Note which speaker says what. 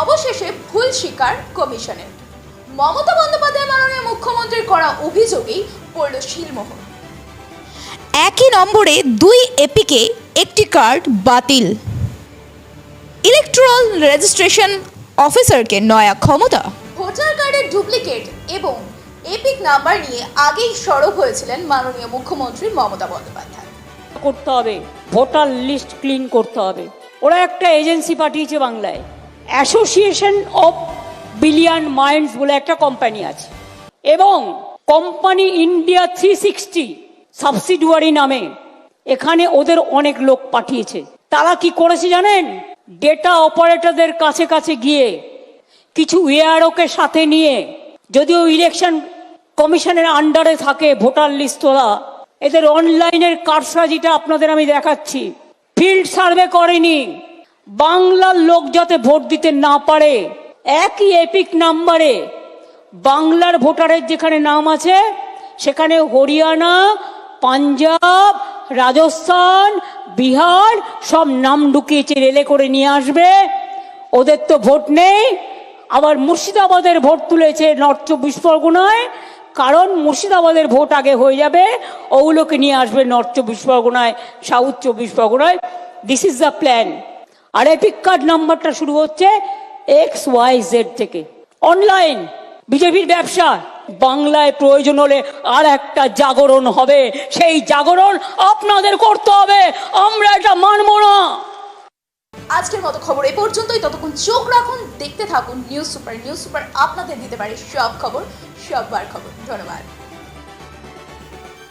Speaker 1: অবশেষে ভুল স্বীকার কমিশনের। মমতা বন্দ্যোপাধ্যায় মাননীয় মুখ্যমন্ত্রীর করা অভিযোগেই পড়ল শিলমোহর।
Speaker 2: একই নম্বরে দুই এপিকে একটি কার্ড বাতিল। ইলেকট্রাল রেজিস্ট্রেশন অফিসারকে নয়া ক্ষমতা।
Speaker 1: ভোটার কার্ডের ডুপ্লিকেট এবং এপিক নাম্বার নিয়ে আগেই সরব হয়েছিলেন মাননীয় মুখ্যমন্ত্রী মমতা বন্দ্যোপাধ্যায়।
Speaker 3: করতে হবে। ভোটার লিস্ট ক্লিন করতে হবে। ওরা একটা এজেন্সি পাঠিয়েছে বাংলায়। অ্যাসোসিয়েশন অফ বিলিয়ন মাইন্ডস বলে একটা কোম্পানি আছে। এবং company India three sixty subsidiary নামে এখানে ওদের অনেক লোক পাঠিয়েছে। তারা কি করেছে জানেন? ডেটা অপারেটরদের কাছে কাছে গিয়ে কিছু এআরওকে সাথে নিয়ে যদিও ইলেকশন কমিশনের আন্ডারে থাকে ভোটার লিস্ট তোলা এদের অনলাইনের কারসাজিটা আপনাদের আমি দেখাচ্ছি। ফিল্ড সার্ভে করেনি। বাংলার লোক যাতে ভোট দিতে না পারে, একই এপিক নাম্বারে বাংলার ভোটারের যেখানে নাম আছে, সেখানে হরিয়ানা, পাঞ্জাব, রাজস্থান, বিহার, সব নাম ঢুকিয়েছে, রেলে করে নিয়ে আসবে। ওদের তো ভোট নেই। আবার মুর্শিদাবাদের ভোট তুলেছে নর্থ চব্বিশ পরগনায়। কারণ মুর্শিদাবাদের ভোট আগে হয়ে যাবে, ওগুলোকে নিয়ে আসবে নর্থ চব্বিশ পরগনায়, সাউথ চব্বিশ পরগনায়। দিস ইজ দ্য প্ল্যান আর এপিক কার্ড নাম্বারটা শুরু হচ্ছে এক্স ওয়াই জেড থেকে। অনলাইন বিজেপির ব্যবসা। বাংলায় প্রয়োজন হলে আর একটা জাগরণ হবে। সেই জাগরণ আপনাদের করতে হবে। আমরা এটা মানবো না।
Speaker 1: আজকের মতো খবর এই পর্যন্তই। ততক্ষণ চোখ রাখুন, দেখতে থাকুন। নিউজ সুপার নিউজ সুপার আপনাদের দিতে পারে সব খবর, সববার খবর। ধন্যবাদ।